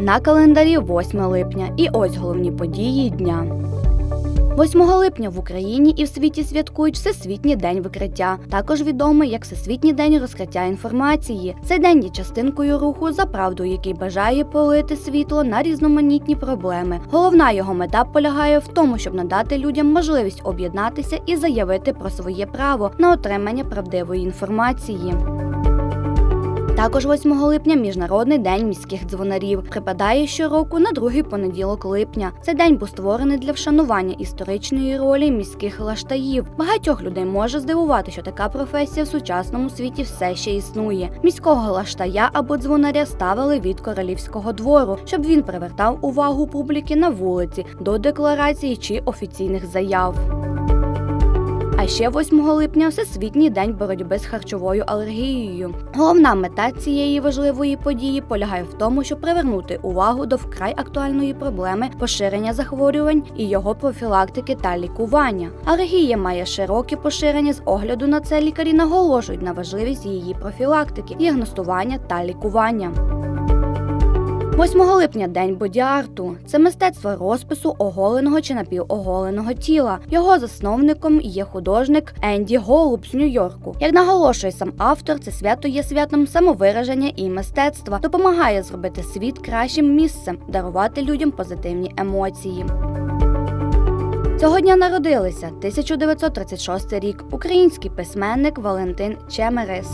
На календарі 8 липня. І ось головні події дня. 8 липня в Україні і в світі святкують Всесвітній день викриття, також відомий як Всесвітній день розкриття інформації. Цей день є частинкою руху за правду, який бажає полити світло на різноманітні проблеми. Головна його мета полягає в тому, щоб надати людям можливість об'єднатися і заявити про своє право на отримання правдивої інформації. Також 8 липня Міжнародний день міських дзвонарів припадає щороку на другий понеділок липня. Цей день був створений для вшанування історичної ролі міських лаштаїв. Багатьох людей може здивувати, що така професія в сучасному світі все ще існує. Міського лаштая або дзвонаря ставили від королівського двору, щоб він привертав увагу публіки на вулиці до декларації чи офіційних заяв. А ще 8 липня Всесвітній день боротьби з харчовою алергією. Головна мета цієї важливої події полягає в тому, щоб привернути увагу до вкрай актуальної проблеми поширення захворювань і його профілактики та лікування. Алергія має широке поширення з огляду на це лікарі наголошують на важливість її профілактики, діагностування та лікування. 8 липня день боді-арту. Це мистецтво розпису оголеного чи напівоголеного тіла. Його засновником є художник Енді Голуб з Нью-Йорку. Як наголошує сам автор, це свято є святом самовираження і мистецтва, допомагає зробити світ кращим місцем, дарувати людям позитивні емоції. Цього дня народилися 1936 рік український письменник Валентин Чемерис.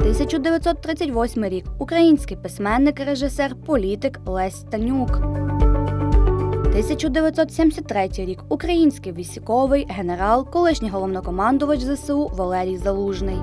1938 рік український письменник, режисер, політик Лесь Танюк. 1973 рік український військовий генерал, колишній головнокомандувач ЗСУ Валерій Залужний.